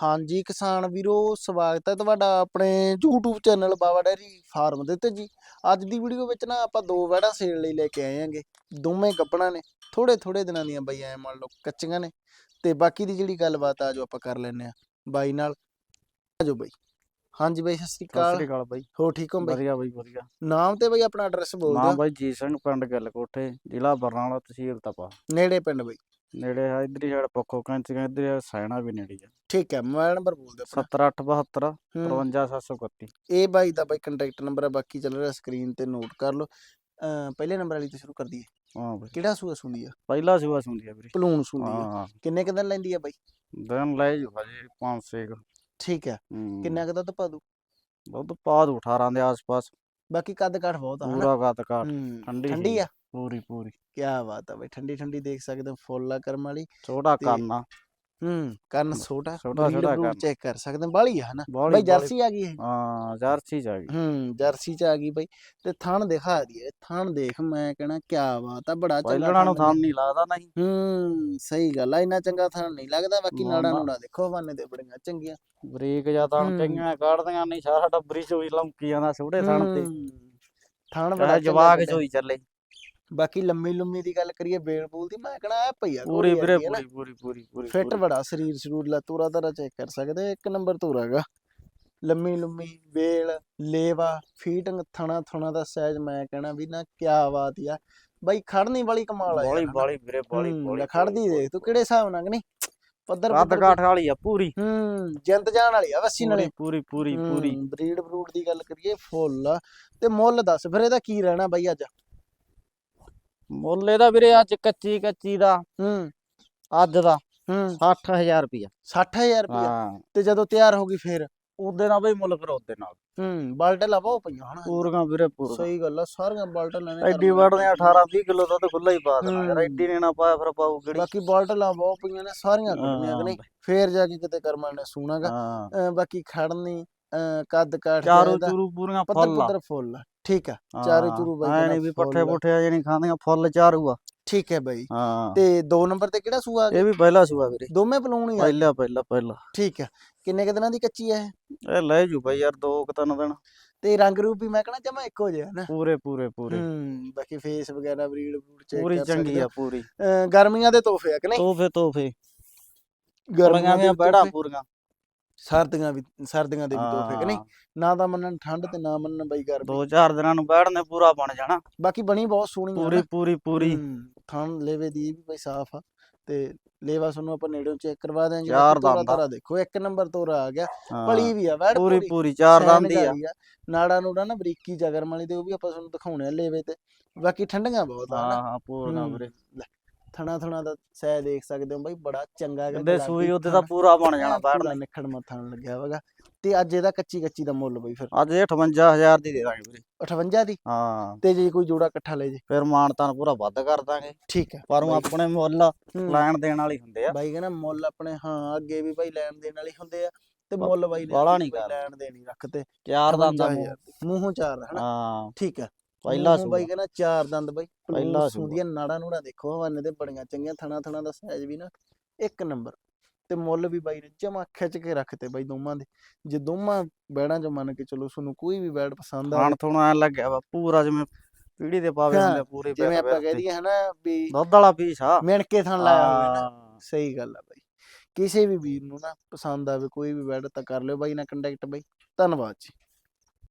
ਹਾਂਜੀ ਕਿਸਾਨ ਵੀਰੋ ਸਵਾਗਤ ਹੈ ਤੁਹਾਡਾ ਆਪਣੇ YouTube channel Baba dairy farm ਦੇ ਉੱਤੇ ਜੀ। ਅੱਜ ਦੀ ਵੀਡੀਓ ਵਿੱਚ ਨਾ ਆਪਾਂ ਦੋ ਵੈੜਾਂ ਸੇਲ ਲਈ ਲੈ ਕੇ ਆਏ ਆਂਗੇ ਦੋਵੇਂ ਗੱਭਣਾ ਨੇ ਥੋੜੇ ਥੋੜੇ ਦਿਨਾਂ ਦੀਆਂ ਬਈ ਐ ਮੰਨ ਲਓ ਕੱਚੀਆਂ ਨੇ। ਤੇ ਬਾਕੀ ਦੀ ਜਿਹੜੀ ਗੱਲਬਾਤ ਆ ਜੋ ਆਪਾਂ ਕਰ ਲੈਨੇ ਆ ਬਾਈ ਨਾਲ ਆਜੋ ਬਾਈ। ਹਾਂਜੀ ਬਾਈ ਸਤਿ ਸ਼੍ਰੀ ਸਤਿ ਅਕਾਲ ਸ੍ਰੀ ਅਕਾਲ। ਬਾਈ। ਹੋ ਠੀਕ ਹੋ ਬਾਈ ਵਧੀਆ ਬਾਈ ਵਧੀਆ। ਨਾਮ ਤੇ ਬਾਈ ਆਪਣਾ ਐਡਰੈਸ ਬੋਲ ਨਾਮ ਦਿਓ ਬਾਈ ਜੀ ਸਿੰਘ ਪਿੰਡ ਗਿੱਲ ਕੋਠੇ ਜ਼ਿਲ੍ਹਾ ਬਰਨਾਲਾ ਤਹਿਸੀਲ ਤਪਾ। ਨੇੜੇ ਪਿੰਡ ਬਾਈ। ਨੇੜੇ ਆ ਇਧਰ ਸਾਈਡ ਪੱਖੋ ਕੈਂਚੀਆਂ ਇਧਰ ਸੈਣਾ ਵੀ ਨੇੜੇ ਆ। ਠੀਕ ਹੈ ਮੋਬਾਈਲ ਨੰਬਰ ਬੋਲ ਦਿਓ ਆਪਣਾ। 70872 ਹੂੰ। 53731 ਇਹ ਬਾਈ ਦਾ ਬਾਈ ਕੰਟੈਕਟ ਨੰਬਰ ਹੈ ਬਾਕੀ ਚੱਲ ਰਿਹਾ ਸਕਰੀਨ ਤੇ ਨੋਟ ਕਰ ਲਓ। ਪਹਿਲੇ ਨੰਬਰ ਵਾਲੀ ਤੋਂ ਸ਼ੁਰੂ ਕਰ ਦਈਏ। ਹਾਂ ਬਾਈ। ਕਿਹੜਾ ਸੂਆ ਸੁੰਦੀ ਆ? ਪਹਿਲਾ ਸੂਆ ਸੁਣਦੀ ਆ ਵੀਰੇ। ਪਲੂਣ ਸੁੰਦੀ ਆ। ਕਿੰਨੇ ਕੁ ਦਿਨ ਲੈਂਦੀ ਆ ਬਾਈ? ਦਿਨ ਲੈ ਜੂ ਹਜੇ 500 ਠੀਕ ਹੈ। ਕਿੰਨਾ ਕੁ ਦੁੱਧ ਪਾ ਦੂ? ਦੁੱਧ ਪਾ ਦੂ 18 ਦੇ ਆਸ-ਪਾਸ। ਬਾਕੀ ਕੱਦ ਕਾਠ ਬਹੁਤ ਆ ਪੂਰਾ ਕਾਟ ਹੂੰ, ਠੰਡੀ ਠੰਡੀ। ਆ? ਪੂਰੀ ਪੂਰੀ ਕੀ ਬਾਤ ਆ ਬਾਈ ਠੰਡੀ ਠੰਡੀ ਦੇਖ ਸਕਦੇ ਹੋ ਫੁੱਲ ਆ ਕਰਮ ਵਾਲੀ ਛੋਟਾ ਤੇ ਕੰਨ ਆ ਹੂੰ ਕੰਨ ਛੋਟਾ ਛੋਟਾ ਛੋਟਾ ਕੰਨ ਚੈੱਕ ਕਰ ਸਕਦੇ ਹੋ ਬਾਲੀ ਆ ਹਨਾ ਬੋਲੀ ਬਾਈ ਜਰਸੀ ਆ ਗਈ ਇਹ ਹਾਂ ਜਰਸੀ ਚ ਆ ਗਈ ਹੂੰ ਜਰਸੀ ਚ ਆ ਗਈ ਬਾਈ ਤੇ ਥਣ ਦਿਖਾ ਦਈਏ ਥਣ ਦੇਖ ਮੈਂ ਕਹਿਣਾ ਕੀ ਬਾਤ ਆ ਬੜਾ ਚੰਗਾ ਪਹਿਲਣਾ ਨੂੰ ਥਣ ਨਹੀਂ ਲੱਗਦਾ ਨਹੀਂ ਹੂੰ ਸਹੀ ਗੱਲ ਆ ਇੰਨਾ ਚੰਗਾ ਥਣ ਨਹੀਂ ਲੱਗਦਾ ਬਾਕੀ ਨਾ, ਨਾੜਾ ਨਾ। ਨੂੜਾ ਦੇਖੋ ਬਾਨੇ ਤੇ ਬੜੀਆਂ ਚੰਗੀਆਂ ਬਰੀਕ ਜ਼ਿਆਦਾ ਹੂੰ। ਚੰਗੀਆਂ ਕੱਢਦੀਆਂ ਨਹੀਂ ਸਾਰਾ ਡੱਬਰੀ ਚੋਈ ਲੰਕੀ ਜਾਂਦਾ ਛੋਟੇ ਥਣ ਤੇ ਹੂੰ, ਥਣ ਬੜਾ ਜਵਾਕ। ਚੋਈ ਚੱਲੇ ਬਾਕੀ ਲੰਮੀ ਲੰਮੀ ਦੀ ਗੱਲ ਕਰੀਏ ਬੇਲ ਬੂਲ ਦੀ ਮੈਂ ਕਹਣਾ ਆ ਭਈਆ ਪੂਰੀ ਵੀਰੇ ਪੂਰੀ ਪੂਰੀ ਪੂਰੀ ਪੂਰੀ ਫਿੱਟ। ਬੜਾ ਸਰੀਰ ਸ਼ਰੂਰ ਲਾ ਤੂਰਾ ਤਰਾ ਚੈੱਕ ਕਰ ਸਕਦੇ ਇੱਕ ਨੰਬਰ ਤੂਰਾ ਹੈਗਾ। ਲੰਮੀ ਲੰਮੀ ਬੇਲ ਲੇਵਾ ਫੀਟਿੰਗ ਥਣਾ ਥਣਾ ਦਾ ਸਾਈਜ਼ ਮੈਂ ਕਹਿਣਾ ਵੀ ਨਾ ਕਿਆ ਬਾਤ ਆ ਬਾਈ ਖੜਨੀ ਵਾਲੀ ਕਮਾਲ ਆ ਬਾਲੀ ਬਾਲੀ ਵੀਰੇ ਬਾਲੀ ਬਾਲੀ ਖੜਦੀ ਦੇਖ ਤੂੰ ਕਿਹੜੇ ਹਿਸਾਬ ਨਾਲ ਕਿ ਨਹੀਂ? ਪੱਧਰ ਪੁੱਧਰ ਕਾਠ ਵਾਲੀ ਆ ਪੂਰੀ। ਹੂੰ ਜਿੰਦ ਜਾਣ ਵਾਲੀ ਆ ਵਸੀ ਨਾਲੇ। ਪੂਰੀ ਪੂਰੀ ਪੂਰੀ। ਬਰੀਡ ਬਰੂਡ ਦੀ ਗੱਲ ਕਰੀਏ ਫੁੱਲ। ਤੇ ਮੁੱਲ ਦੱਸ ਫਿਰ ਇਹਦਾ ਕੀ ਰਹਿਣਾ ਬਾਈ ਅੱਜ? ਮੁੱਲ ਇਹਦਾ ਵੀਰੇ ਅੱਜ ਕੱਚੀ ਕੱਚੀ ਦਾ ਹੂੰ। ਅੱਜ ਦਾ ਹੂੰ। 60000 ਰੁਪਿਆ 60000 ਰੁਪਏ ਹਾਂ। ਤੇ ਜਦੋਂ ਤਿਆਰ ਹੋ ਗਈ ਫਿਰ? ਉਹਦੇ ਨਾਲ ਬਈ ਮੁੱਲ ਫਿਰ ਉਹਦੇ ਨਾਲ। ਹੂੰ ਬਾਲਟੇ ਲਾਵਾ ਪਈਆਂ ਹਨਾ। ਪੂਰੀਆਂ ਵੀਰੇ ਪੂਰੀਆਂ। ਸਹੀ ਗੱਲ ਆ ਸਾਰੀਆਂ ਬਾਲਟਾਂ ਲੈਣੇ ਐਡੀ ਵੜਦੇ 18 20 ਕਿਲੋ ਦੁੱਧ ਖੁੱਲਾ ਹੀ ਪਾ ਦੇਣਾ। ਯਾਰ। ਐਡੀ ਨੇ ਨਾ ਪਾਇਆ ਫਿਰ ਪਾਉ ਕਿਹੜੀ। ਬਾਕੀ ਬਾਲਟਾਂ ਲਾਵਾ ਪਈਆਂ ਨੇ ਸਾਰੀਆਂ ਕੱਢਣੀਆਂ ਕਿ ਨਹੀਂ? ਫੇਰ ਜਾ ਕੇ ਕਿਤੇ ਕਰਮਾਂ ਨੇ ਸੁਣਾਗਾ ਬਾਕੀ ਖੜਨੀ ਕੱਦ ਕਾਠ ਚਾਰੋ ਚੂਰੂ ਪੂਰੀਆਂ ਫੁੱਲ ਆ। ਪੁੱਧਰ ਫੁੱਲ ਠੀਕ ਆ ਚਾਰੋ ਚੂਰੂ ਬਾਈ ਐਂ ਕਹਿੰਦਾ ਨੀ ਵੀ ਪੱਠੇ ਆ। ਪੁੱਠੇ ਆ ਜਿਹੜੀ ਖਾਂਦੀਆਂ ਫੁੱਲ ਚਾਰੂ ਆ ਠੀਕ ਹੈ ਬਾਈ। ਹਾਂ। ਤੇ ਦੋ ਨੰਬਰ ਤੇ ਕਿਹੜਾ ਸੂਆ ਆ ਇਹ ਵੀ ਪਹਿਲਾ ਸੂਆ ਵੀਰੇ। ਦੋਵੇਂ ਪਲੂਣ ਆ। ਪਹਿਲਾ ਪਹਿਲਾ ਪਹਿਲਾ। ਠੀਕ ਹੈ। ਕਿੰਨੇ ਕੁ ਦਿਨਾਂ ਦੀ ਕੱਚੀ ਹੈ ਇਹ? ਲੈ ਜੂ ਬਈ ਯਾਰ ਦੋ ਕੁ ਤਿੰਨ ਦਿਨ। ਤੇ ਰੰਗ ਰੂਪ ਵੀ ਮੈਂ ਕਹਣਾ ਜਮਾ ਇੱਕੋ ਜਿਹਾ ਨਾ। ਪੂਰੇ ਪੂਰੇ ਪੂਰੇ। ਹੂੰ ਬਾਕੀ ਫੇਸ ਵਗੈਰਾ ਬਰੀਡ ਬਰੂਡ ਚੈੱਕ ਪੂਰੀ ਚੰਗੀ ਆ। ਪੂਰੀ। ਗਰਮੀਆਂ ਦੇ ਤੋਹਫੇ ਆ ਕਿ ਨਹੀਂ? ਤੋਹਫੇ ਤੋਹਫੇ। ਗਰਮੀਆਂ ਦੇ ਦੀਆਂ ਬੜਾ ਪੂਰੀਆਂ। ਸਰਦੀਆਂ ਵੀ ਸਰਦੀਆਂ ਦੇ ਵੀ ਤੋਹਫੇ ਕਿ ਨਹੀਂ ਨਾ ਤਾਂ ਮੰਨਣ ਠੰਡ ਤੇ ਨਾ ਮੰਨਣ ਬਈ ਗਰਮੀ। ਦੋ ਚਾਰ ਦਿਨਾਂ ਨੂੰ ਬੈਠਨੇ ਪੂਰਾ ਬਣ ਜਾਣਾ। ਬਾਕੀ ਬਣੀ ਬਹੁਤ ਸੋਹਣੀ ਪੂਰੀ। ਪੂਰੀ ਪੂਰੀ। ਥਣ ਲੇਵੇ ਦੀ ਵੀ ਬਈ ਸਾਫ਼ ਆ। ਤੇ ਲੇਵਾ ਤੁਹਾਨੂੰ ਆਪਾਂ ਨੇੜੋਂ ਚੈੱਕ ਕਰਵਾ ਦਿਆਂਗੇ। ਚਾਰ ਦੰਦ। ਤਾਰਾ ਦੇਖੋ ਇੱਕ ਨੰਬਰ ਤੋਰਾ ਆ ਗਿਆ। ਪਲੀ ਵੀ ਆ ਵੈੜ ਪੂਰੀ ਪੂਰੀ। ਚਾਰ ਸੈਨ ਦੰਦ ਹੀ ਆ। ਨਾੜਾ ਨੂੜਾ ਨਾ ਬਰੀਕੀ ਜਗਰਮ ਵਾਲੀ ਦੇ ਉਹ ਵੀ ਆਪਾਂ ਤੁਹਾਨੂੰ ਦਿਖਾਉਣੇ ਆ ਲੇਵੇ ਤੇ। ਬਾਕੀ ਠੰਡੀਆਂ ਬਹੁਤ ਆ ਹਾਂ ਨਾ। ਹਾਂ ਪੂਰਾ ਵੀਰੇ। ਥਣਾ ਥਣਾ ਦਾ ਸਹਿ ਦੇਖ ਸਕਦੇ ਹੋ ਬਾਈ ਬੜਾ ਚੰਗਾ ਗੁਲਾਬੀ ਸੂਈ ਉਹਦੇ ਤਾਂ ਪੂਰਾ ਬਣ ਜਾਣਾ ਪੂਰਾ ਬੈਠਨੇ ਨਿਖੜ ਮੱਥਣ ਲੱਗਿਆ ਹੋਗਾ ਤੇ ਅੱਜ ਇਹਦਾ ਕੱਚੀ ਕੱਚੀ ਦਾ ਮੁੱਲ ਬਈ ਫਿਰ। ਅੱਜ ਇਹ 58000 ਦੀ ਦੇ ਦਾਂਗੇ ਵੀਰੇ। 58 ਦੀ? ਹਾਂ। ਤੇ ਜੇ ਕੋਈ ਜੋੜਾ ਇਕੱਠਾ ਲੈ ਜੇ। ਫਿਰ ਮਾਨਤਾਨ ਪੂਰਾ ਵੱਧ ਕਰ ਦਾਂਗੇ। ਠੀਕ ਹੈ। ਪਰ ਆਪਣੇ ਮੁੱਲ ਲੈਣ ਦੇਣ ਵਾਲੀ ਹੁੰਦੇ ਆ। ਬਾਈ ਕਹਿੰਦਾ ਮੁੱਲ ਆਪਣੇ ਹਾਂ ਅੱਗੇ ਵੀ ਬਾਈ ਲੈਣ ਦੇਣ ਵਾਲੇ ਹੁੰਦੇ ਆ। ਤੇ ਮੁੱਲ ਬਾਈ ਨੇ ਬਾਹਲਾ ਅੱਗੇ ਨੀ ਬਾਈ ਕਰ। ਲੈਣ ਦੇ ਨਹੀਂ ਰੱਖਤੇ ਚਾਰ ਦੰਦ ਦਾ 58,000 ਦੀ। ਮੂੰਹੋਂ ਚਾਰ ਹਨਾ? ਹਾਂ। ਠੀਕ ਹੈ। ਪਹਿਲਾ ਮੂੰਹੋਂ ਬਾਈ ਸੂਆ। ਕਹਿੰਦਾ ਚਾਰ ਦੰਦ ਬਾਈ। ਪਹਿਲਾ ਸੂਆ। ਦੀਆਂ ਨਾੜਾਂ ਨੂੜਾਂ ਦੇਖੋ ਹਵਾਨੇ ਤੇ ਬੜੀਆਂ ਚੰਗੀਆਂ ਥਣਾ ਥਣਾ ਦਾ ਸਾਈਜ਼ ਵੀ ਨਾ। ਇੱਕ ਨੰਬਰ। ਤੇ ਮੁੱਲ ਵੀ ਬਾਈ ਨੇ ਜਮਾ ਖਿੱਚ ਕੇ ਰੱਖਤੇ ਬਾਈ ਦੋਵਾਂ ਦੇ। ਜੇ ਦੋਵਾਂ ਬੈੜਾਂ ਚ ਮੰਨ ਕੇ ਚਲੋ ਤੁਹਾਨੂੰ ਕੋਈ ਵੀ ਬੈੜ ਪਸੰਦ ਆ ਖਾਣ ਐ ਲੱਗਿਆ ਵਾ ਪੂਰਾ ਜਿਵੇਂ ਪੀੜੀ ਦੇ ਪਾਵੇ ਹੁੰਦੇ ਪੂਰੇ ਜਿਵੇਂ ਆਪਾਂ ਕਹਿ ਦਈਏ ਹਨਾ ਵੀ ਦੁੱਧ ਵਾਲਾ ਪੀਸ ਆ। ਮਿਣ ਕੇ ਥਣ ਲਾਇਆ ਹੋਵੇ ਨਾ। ਸਹੀ ਗੱਲ ਆ ਬਾਈ। ਕਿਸੇ ਵੀ ਵੀਰ ਨੂੰ ਨਾ ਪਸੰਦ ਆਵੇ ਕੋਈ ਵੀ ਬੈਡ ਤਾਂ ਕਰ ਲਿਓ ਬਾਈ ਨਾਲ ਕੰਟੈਕਟ ਬਾਈ। ਧੰਨਵਾਦ ਜੀ।